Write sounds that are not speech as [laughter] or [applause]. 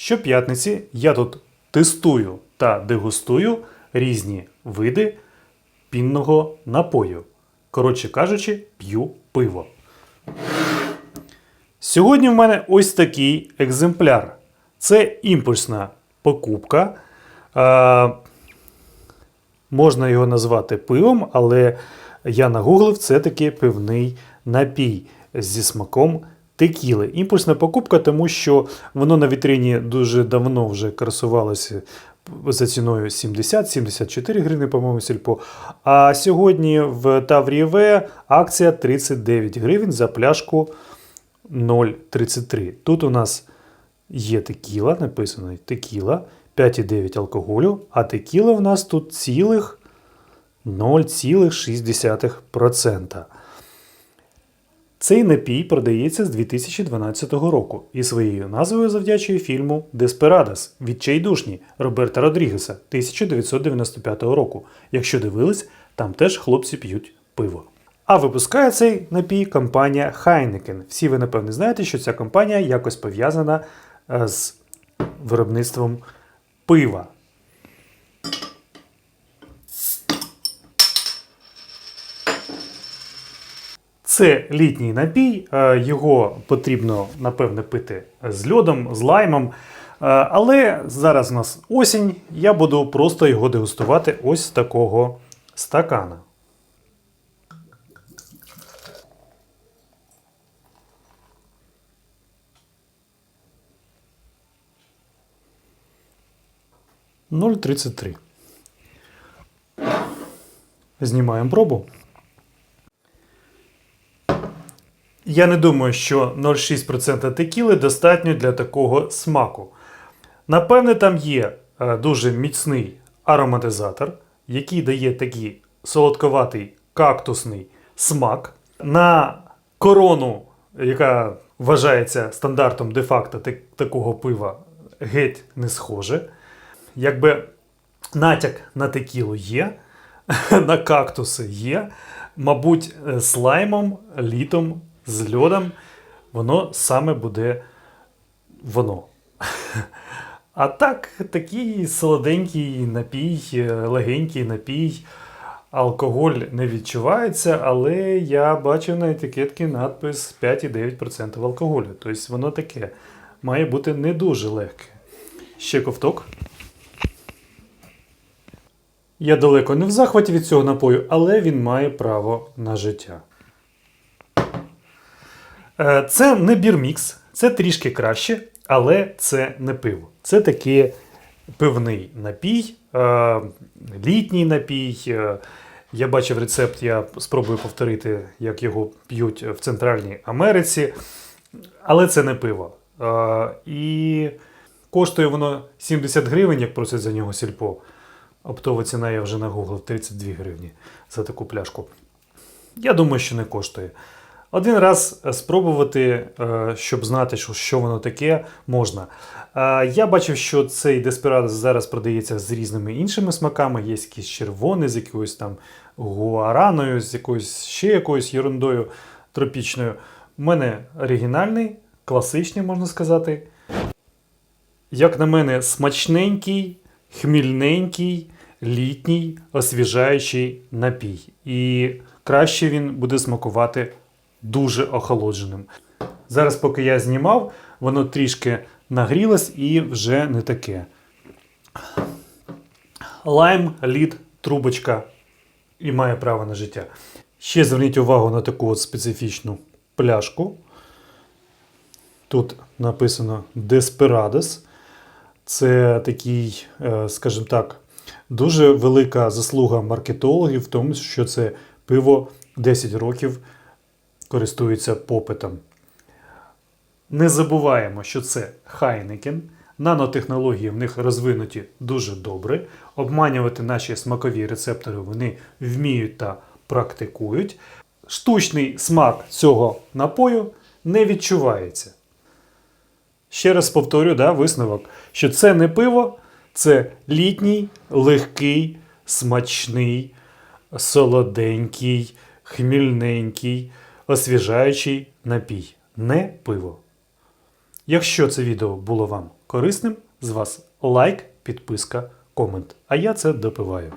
Щоп'ятниці я тут тестую та дегустую різні види пінного напою. Коротше кажучи, п'ю пиво. Сьогодні в мене ось такий екземпляр. Це імпульсна покупка. Е, можна його назвати пивом, але я нагуглив, це таки пивний напій зі смаком текіли. Імпульсна покупка, тому що воно на вітрині дуже давно вже красувалося за ціною 70-74 гривні, по-моєму, сільпо. А сьогодні в Таврії В акція 39 гривень за пляшку 0,33. Тут у нас є текіла, написано текіла, 5,9 алкоголю, а текіла в нас тут цілих 0,6%. Цей напій продається з 2012 року і своєю назвою завдячує фільму Деспирадос Відчайдушні Роберта Родрігеса 1995 року. Якщо дивились, там теж хлопці п'ють пиво. А випускає цей напій компанія Heineken. Всі ви, напевне, знаєте, що ця компанія якось пов'язана е, з виробництвом пива. Це літній напій, е, його потрібно, напевне, пити з льодом, з лаймом. Е, Але зараз у нас осінь, я буду просто його дегустувати ось з такого стакана. Ноль тридцять три. Знімаємо пробу. Я не думаю, що 0,6% текіли достатньо для такого смаку. Напевне, там є е, дуже міцний ароматизатор, який дає такий солодковатий кактусний смак. На корону, яка вважається стандартом де-факто такого пива, геть не схоже. Якби натяк на текілу є, [laughs] на кактуси є. Мабуть, е, з лаймом, літом, з льодом, воно саме буде воно. А так, такий солоденький напій, легенький напій. Алкоголь не відчувається, але я бачив на етикетці надпис 5,9% алкоголю. Тобто воно таке має бути не дуже легке. Ще ковток. Я далеко не в захваті від цього напою, але він має право на життя. Е, Це не бірмікс, це трішки краще, але це не пиво. Це такий пивний напій, е, літній напій. Е, Я бачив рецепт, я спробую повторити, як його п'ють в Центральній Америці. Але це не пиво. І коштує воно 70 гривень, як просять за нього сільпо. Оптова ціна я вже нагуглив 32 гривні за таку пляшку. Я думаю, що не коштує. Один раз е, спробувати, е, щоб знати, що, воно таке, можна. Е, Я бачив, що цей Деспирадос зараз продається з різними іншими смаками. Є якийсь червоний, з якоюсь там гуараною, з якоюсь ще якоюсь ерундою тропічною. У мене оригінальний, класичний, можна сказати. Як на мене, смачненький, хмільненький, літній, освіжаючий напій. І краще він буде смакувати дуже охолодженим. Зараз, поки я знімав, воно трішки нагрілось і вже не таке. Лайм, лід, трубочка і має право на життя. Ще зверніть увагу на таку от специфічну пляшку. Тут написано Desperados. Це такий, е, скажімо так, дуже велика заслуга маркетологів в тому, що це пиво 10 років користується попитом. Не забуваємо, що це Heineken. Нанотехнології в них розвинуті дуже добре. Обманювати наші смакові рецептори вони вміють та практикують. Штучний смак цього напою не відчувається. Ще раз повторю да, висновок, що це не пиво, це літній, легкий, смачний, солоденький, хмільненький, освіжаючий напій. Не пиво. Якщо це відео було вам корисним, з вас лайк, підписка, комент. А я це допиваю.